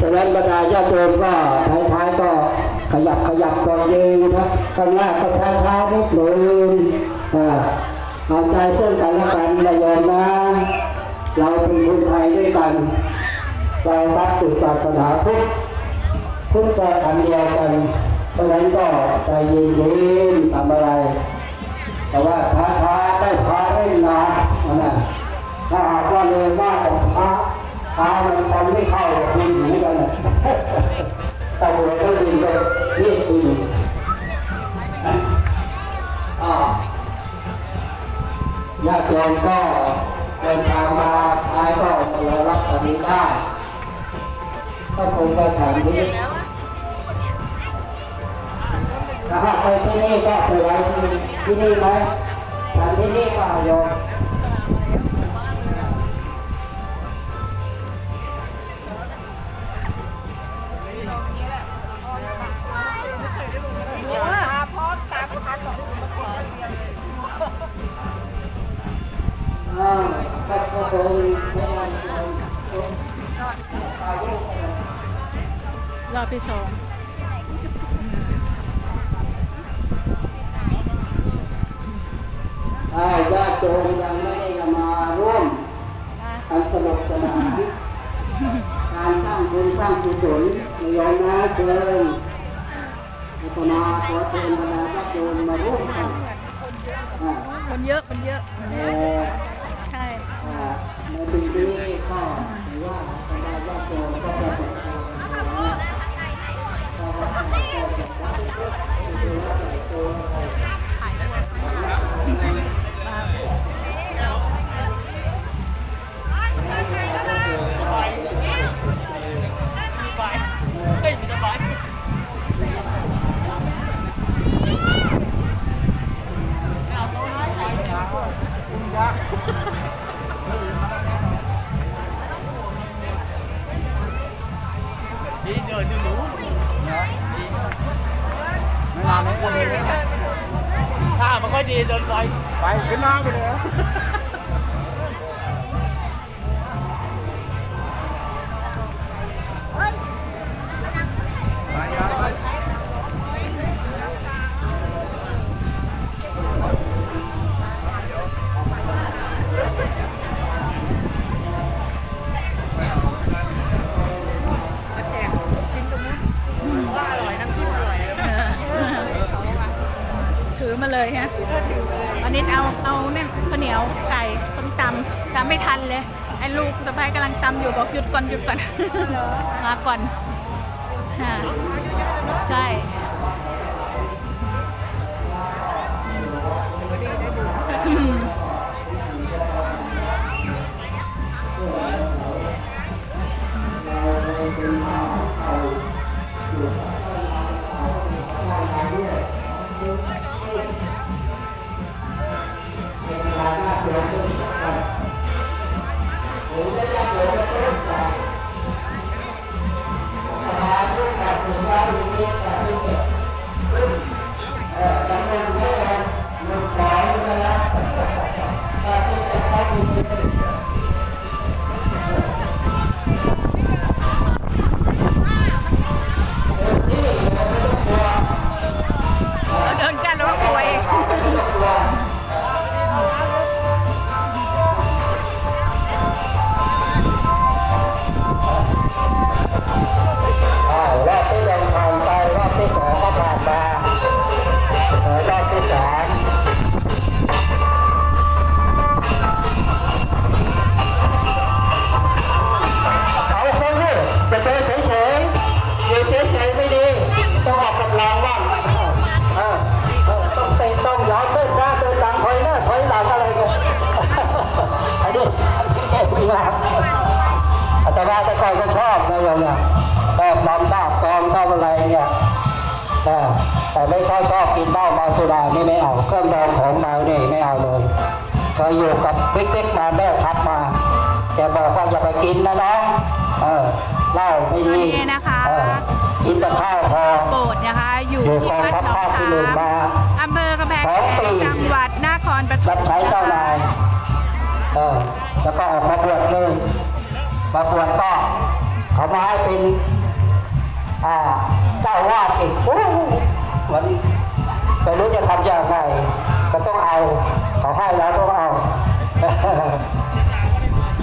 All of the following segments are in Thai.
ฉะนั้นบรรดาญาติโยมก็ท้ายๆก็ขยับขยับก่อนเองนะข้างหน้าก็ช้าๆนิดหนึ่งอ่าเอาใจซึ่งกันและกันนะโยมนะ เราเป็นคนไทยด้วยกัน เรารักติดศาสนาพุทธพุทธก็อันเดียวกันเพราะฉะนั้นก็ใจเย็นๆทำอะไร แต่ว่าช้าช้าๆได้พาได้นานนะถ้าหากว่าเลยมากกว่าพระามันทำไม่เข้าคุณหนูกันตำรวจก็ยิงไปนี่คุณอ่าญาติโยมก็เดินทางมาท้ายก็มารอรับปฏิได้ก็คงจะถามนี้ถ้าหากไปที่นี่ก็ไปไว้ที่ที่นี่ไหมถามที่นี่ก็โยม รอบที่สองอ่าญาติโยมยังไม่ได้มาร่วมกันสนุกสนานการสร้างบุญสร้างกุศลในโยมนะเชิญพัฒนาขอเชิญบรรดาญาติโยมมาร่วมกันอ่าคนเยอะคนเยอะแต่ใช่อ่าในปีนี้ก็ถือว่า Thank you. ไม่นานนี้ก็เลยถ้ามันก็ดีเดินไปไปขึ้นมาไปเลย อมาเลยฮะอันนี้เอาเอาเนี่ยข้าวเหนียวไก่ต้มตำตำไม่ทันเลยไอ้ลูกสะพ้ายกำลังตำอยู่บอกหยุดก่อนหยุดก่อนมาก่อนฮะใช่ นี้เก่งมากอาตมาแต่ก่อนก็ชอบนะโยมเนี่ยชอบนำตาบกองชอบอะไรเนี่ยแต่แต่ไม่ค่อยชอบกินเหล้าเมาสุรานี่ไม่เอาเครื่องดองของเมาเนี่ยไม่เอาเลยเคยอยู่กับบิ๊กบิ๊กมาแม่ทับมาแกบอกว่าอย่าไปกินนะน้องเออเหล้าไม่ดีนี่นะคะเออกินแต่ข้าวพอโบสถ์นะคะ อยู่อยู่ที่กองวัดทัพหนองภาคที่ขามหนึ่งมาอำเภอกำแพงสองแสปีนจังหวัดนครปฐมรับใช้เจ้านาย เออแล้วก็ออกมาบวชเลยมาบวชก็เขามาให้เป็นอ่าเจ้าวาดอีกโอ้มันไม่รู้จะทำอย่างไรก็ต้องเอาเขาให้แล้วต้องเอา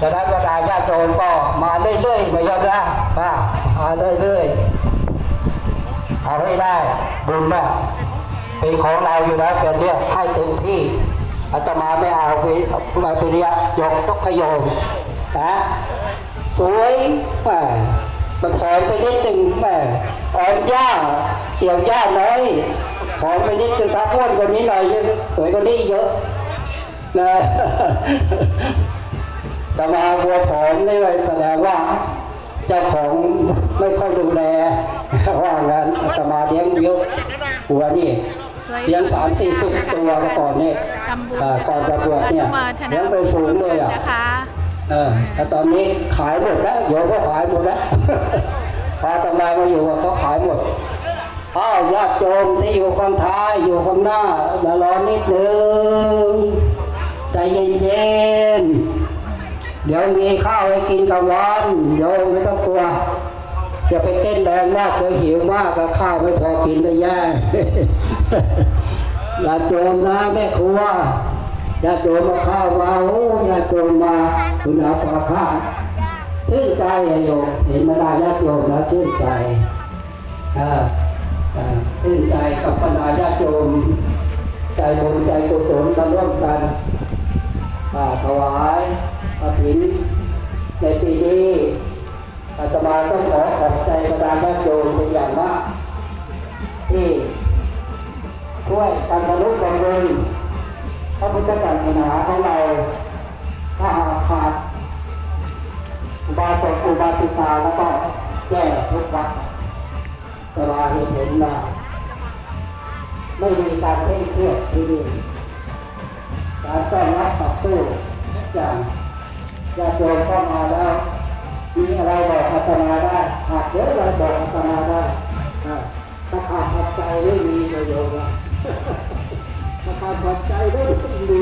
จะได้บรรดาญาติโยมก็มาเรื่อยๆไม่ยอมนะอ่ามาเรื่อยๆเอาให้ได้บุญนะเป็นของเราอยู่แล้วเป็นเนี่ยให้เต็มที่ อาตมาไม่เอาไปมาป็นเนี่ยยกตกขยมนะสวยแหมมันขอมไปนิดหนึ่งแหมอ่อนหญ้าเกี่ยวหญ้าน้อยขอมไปนิดหนึ่งถ้าอ้วนกว่านี้หน่อยยังสวยกว่านี้เยอะนะแต่มาบัวผอมนี่เลยแสดงว่าเจ้าของไม่ค่อยดูแลว่างั้นอาตมาเลี้ยงเยอะหัวนี่ เลี้ยงสามสี่สิบตัวแต่ก่อนนี่ทำบุญอ่าก่อนจะบวชเนี่ยอนุโมทนาเลี้ยงเป็นฝูงเลยอะนะคะเออแต่ตอนนี้ขายหมดแล้วโยมก็ขายหมดแล้วพออาตมามาอยู่อะเขาขายหมดอ้าวญาติโยมที่อยู่ข้างท้ายอยู่ข้างหน้าอย่ารอนิดนึงใจเย็นๆเดี๋ยวมีข้าวให้กินกลางวันโยมไม่ต้องกลัว อย่าไปเต้นแรงมากเดี๋ยวหิวมากก็ข้าวไม่พอกินได้แย่อย่าโจมนะแม่ครัวอย่าโจมมาข้าวมาโอ้อย่าโจมมาคุณอาปาข้าชื่นใจอะโยมเห็นมาดาญาติโยมแล้วชื่นใจอ่าชื่นใจกับบรรดาญาติโยมใจบุญใจกุศลกันร่วมกันอ่าถวายกฐินในปีนี้ อาตมาต้องขอขอบใจประดาญาติโยมเป็นอย่างมากที่ช่วยการบรรลุบำรุงพระพุทธศาสนาของเราถ้าหากขาดอุบาสกอุบาสิกาแล้วก็แย่ทุกวัดตลาเห็นเห็นมาไม่มีการเพ่งเครียดที่นี่การต้อนรับต่อสู้ทุกอย่างญาติโยมเข้ามาแล้ว มีอะไรบอกอาตมาได้หากเยอะอะไรบอกอาตมาได้ถ้าขาดปัจจัยไม่มีประโยชน์ถ้าขาดปัจจัยไม่มี